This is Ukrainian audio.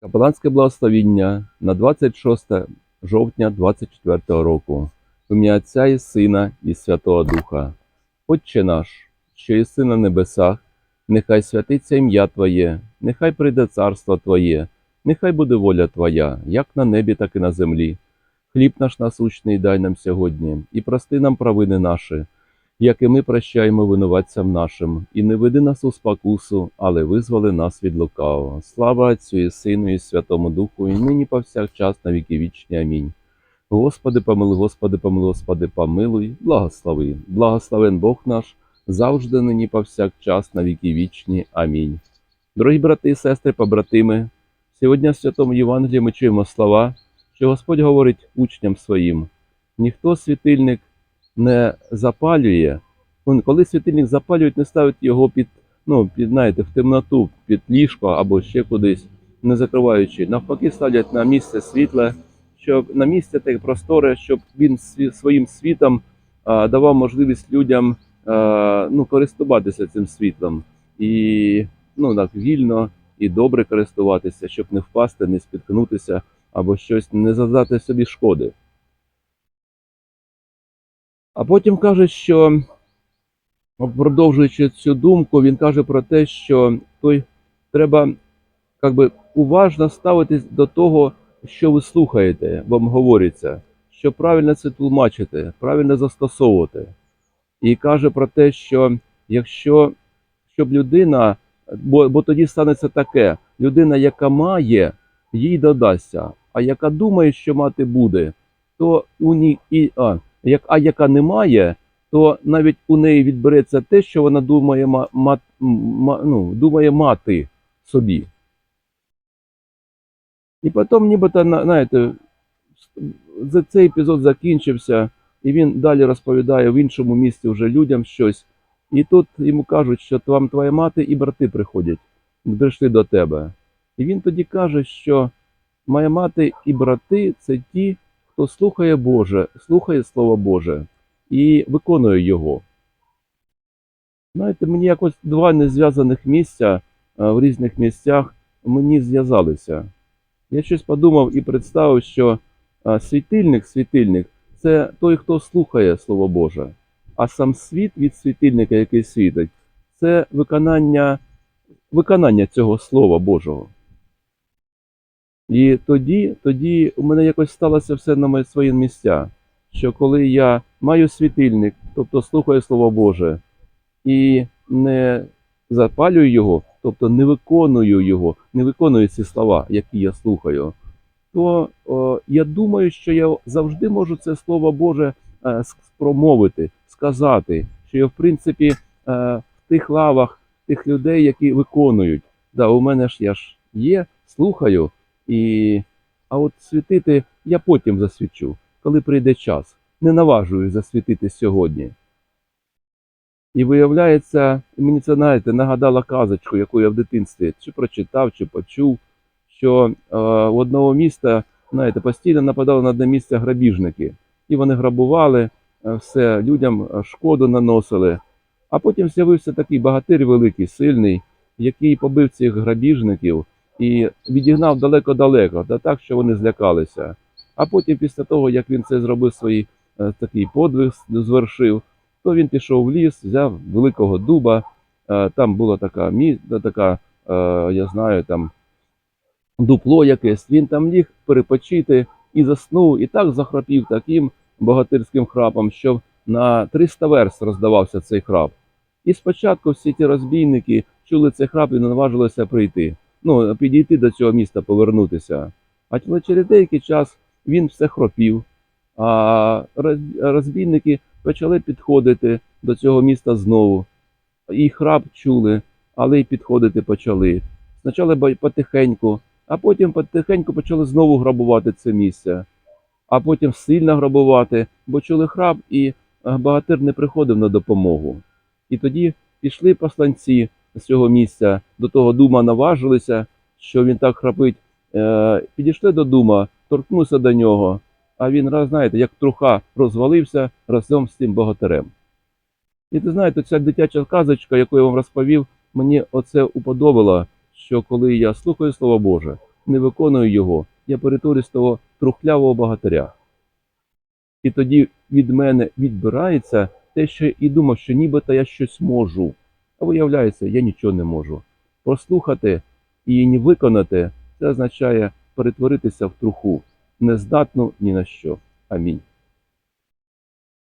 Капеланське благословіння на 26 жовтня 24 року. Ім'я Отця і Сина і Святого Духа. Отче наш, що єси на небесах, нехай святиться ім'я Твоє, нехай прийде царство Твоє, нехай буде воля Твоя, як на небі, так і на землі. Хліб наш насущний дай нам сьогодні, і прости нам провини наші, як і ми прощаємо винуватцям нашим, і не веди нас у спокусу, але визволи нас від лукавого. Слава Отцю і Сину, і Святому Духу, і нині повсякчас на віки вічні. Амінь. Господи, помилуй, Господи, помилуй, Господи, помилуй, благослови. Благословен Бог наш, завжди нині повсякчас на віки вічні. Амінь. Дорогі брати і сестри, побратими, сьогодні в Святому Євангелії ми чуємо слова, що Господь говорить учням своїм: ніхто світильник не запалює. Коли світильник запалюють, не ставить його під, ну, під, знаєте, в темноту, під ліжко або ще кудись, не закриваючи. Навпаки, ставлять на місце світле, щоб на місце те просторе, щоб він своїм світом а, давав можливість людям а, ну, користуватися цим світлом. І ну, так, вільно і добре користуватися, щоб не впасти, не спіткнутися або щось не завдати собі шкоди. А потім каже, що продовжуючи цю думку, він каже про те, що той треба як би, уважно ставитись до того, що ви слухаєте, вам говориться, що правильно це тлумачити, правильно застосовувати. І каже про те, що якщо щоб людина, бо, бо тоді станеться таке: людина, яка має, їй додасться, а яка думає, що мати буде, то у ній і а, як, а яка не має, то навіть у неї відбереться те, що вона думає, ма, ма, ма, ну, думає мати собі. І потім, нібито, знаєте, цей епізод закінчився, і він далі розповідає в іншому місці вже людям щось. І тут йому кажуть, що вам твоя мати і брати приходять, прийшли до тебе. І він тоді каже, що моя мати і брати це ті, хто слухає Боже, слухає Слово Боже і виконує його. Знаєте, мені якось два незв'язаних місця е, в різних місцях мені зв'язалися. Я щось подумав і представив, що світильник, світильник це той, хто слухає Слово Боже, а сам світ від світильника, який світить, це виконання, виконання цього Слова Божого. І тоді, тоді у мене якось сталося все на свої місця, що коли я маю світильник, тобто слухаю Слово Боже, і не запалюю його, тобто не виконую його, не виконую ці слова, які я слухаю, то о, я думаю, що я завжди можу це Слово Боже е, с- промовити, сказати, що я, в принципі, е, в тих лавах тих людей, які виконують. Да, у мене ж я ж є, слухаю, і... а от світити я потім засвічу, коли прийде час. Не наважуюсь засвітити сьогодні. І виявляється, мені це знаєте, нагадала казочку, яку я в дитинстві чи прочитав, чи почув, що е, у одного міста, знаєте, постійно нападали на одне місце грабіжники. І вони грабували, е, все, людям е, шкоду наносили. А потім з'явився такий багатир великий, сильний, який побив цих грабіжників і відігнав далеко-далеко, та так, що вони злякалися. А потім, після того, як він це зробив свій е, такий подвиг, звершив, то він пішов в ліс, взяв великого дуба. е, Там була така така, е, я знаю, там дупло якесь. Він там ліг перепочити і заснув, і так захрапів таким богатирським храпом, що на 300 верст роздавався цей храп. І спочатку всі ті розбійники чули цей храп і не наважилися прийти. Ну, підійти до цього міста, повернутися. А через деякий час він все хропів, а розбійники почали підходити до цього міста знову. І храп чули, але й підходити почали. Спочатку потихеньку, а потім потихеньку почали знову грабувати це місце. А потім сильно грабувати, бо чули храп, і багатир не приходив на допомогу. І тоді пішли посланці з цього місця, до того дума наважилися, що він так храпить. Е, підійшли до дума, торкнувся до нього, а він, раз, знаєте, як труха розвалився разом з цим богатирем. І ти знаєте, ця дитяча казочка, яку я вам розповів, мені оце уподобало, що коли я слухаю Слово Боже, не виконую його, я перетворююсь з того трухлявого богатиря. І тоді від мене відбирається те, що і думав, що нібито я щось можу, а виявляється, я нічого не можу. Прослухати і не виконати це означає перетворитися в труху, нездатну ні на що. Амінь.